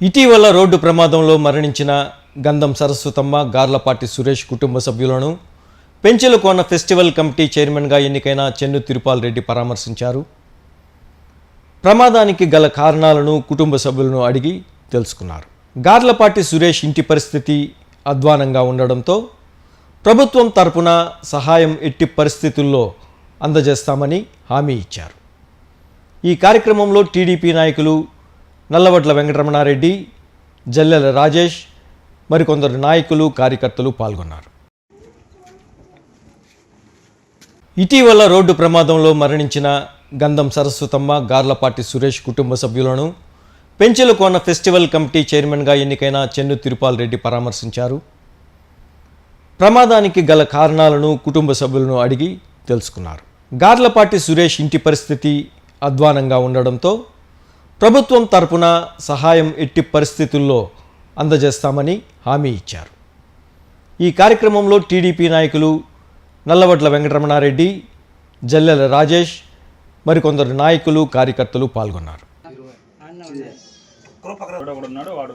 ఇటీవల రోడ్డు ప్రమాదంలో మరణించిన గంధం సరస్వతమ్మ గార్లపాటి సురేష్ కుటుంబ సభ్యులను పెంచెలకోన ఫెస్టివల్ కమిటీ చైర్మన్గా ఎన్నికైన చెన్ను తిరుపాల్ రెడ్డి పరామర్శించారు. ప్రమాదానికి గల కారణాలను కుటుంబ సభ్యులను అడిగి తెలుసుకున్నారు. గార్లపాటి సురేష్ ఇంటి పరిస్థితి అధ్వానంగా ఉండడంతో ప్రభుత్వం తరపున సహాయం ఎట్టి పరిస్థితుల్లో అందజేస్తామని హామీ ఇచ్చారు. ఈ కార్యక్రమంలో టీడీపీ నాయకులు నల్లవడ్ల వెంకటరమణారెడ్డి జల్లెల రాజేష్ మరికొందరు నాయకులు కార్యకర్తలు పాల్గొన్నారు. ఇటీవల రోడ్డు ప్రమాదంలో మరణించిన గంధం సరస్వతమ్మ గార్లపాటి సురేష్ కుటుంబ సభ్యులను పెంచెలకోన ఫెస్టివల్ కమిటీ చైర్మన్గా ఎన్నికైన చెన్ను తిరుపాల్ రెడ్డి పరామర్శించారు. ప్రమాదానికి గల కారణాలను కుటుంబ సభ్యులను అడిగి తెలుసుకున్నారు. గార్లపాటి సురేష్ ఇంటి పరిస్థితి అధ్వానంగా ఉండడంతో ప్రభుత్వం తరపున సహాయం ఎట్టి పరిస్థితుల్లో అందజేస్తామని హామీ ఇచ్చారు. ఈ కార్యక్రమంలో టీడీపీ నాయకులు నల్లవడ్ల వెంకటరమణారెడ్డి జల్లెల రాజేష్ మరికొందరు నాయకులు కార్యకర్తలు పాల్గొన్నారు. వాడు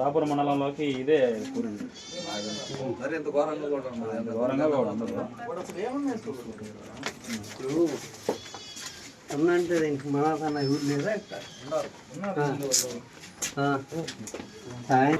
రాపూర్ మండలంలోకి ఇదే ఇంత ఘోరంగా కూడా ఉండదు. ఇప్పుడు దీనికి ఎవరు లేదా. సాయం